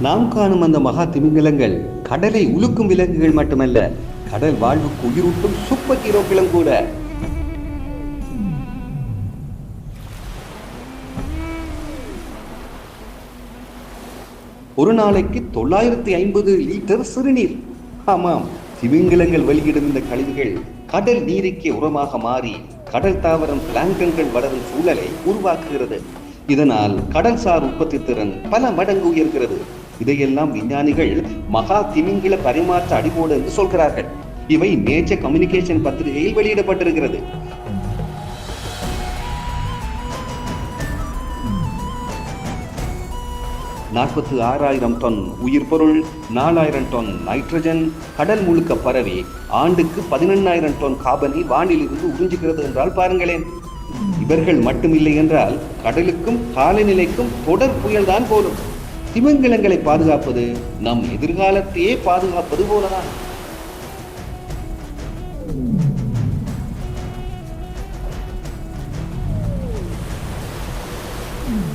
நாம் காணும் அந்த மகா திமிங்கலங்கள் கடலை உலுக்கும் விலங்குகள் மட்டுமல்ல கடல் வாழ்வுக்கு உயிரூட்டும் சூப்பர் ஹீரோக்களும் கூட. ஒரு நாளைக்கு தொள்ளாயிரத்தி ஐம்பது லிட்டர் சிறுநீர். ஆமாம் திமிங்கலங்கள் வெளியிடும் இந்த கழிவுகள் கடல் நீருக்கே உரமாக மாறி கடல் தாவரம் பிளாங்கன்கள் வளரும் சூழலை உருவாக்குகிறது. இதனால் கடல்சார் உற்பத்தி திறன் பல மடங்கு உயர்கிறது. இதையெல்லாம் விஞ்ஞானிகள் மகா திமிங்கில பரிமாற்ற அடிபோடு என்று சொல்கிறார்கள். இவை நேச்சர் கம்யூனிகேஷன் பத்திரிகையில் வெளியிடப்பட்டிருக்கிறது. நாற்பத்தி ஆறாயிரம் டன் உயிர் பொருள் நாலாயிரம் டன் நைட்ரஜன் கடல் முழுக்க பரவி ஆண்டுக்கு பதினெண்ணாயிரம் டன் காபனை வானிலிருந்து உறிஞ்சுகிறது என்றால் பாருங்களேன். இவர்கள் மட்டுமில்லை என்றால் கடலுக்கும் காலநிலைக்கும் தொடர் புயல்தான் போலும். திமிங்கிலங்களை பாதுகாப்பது நம் எதிர்காலத்தையே பாதுகாப்பது போலதான். mm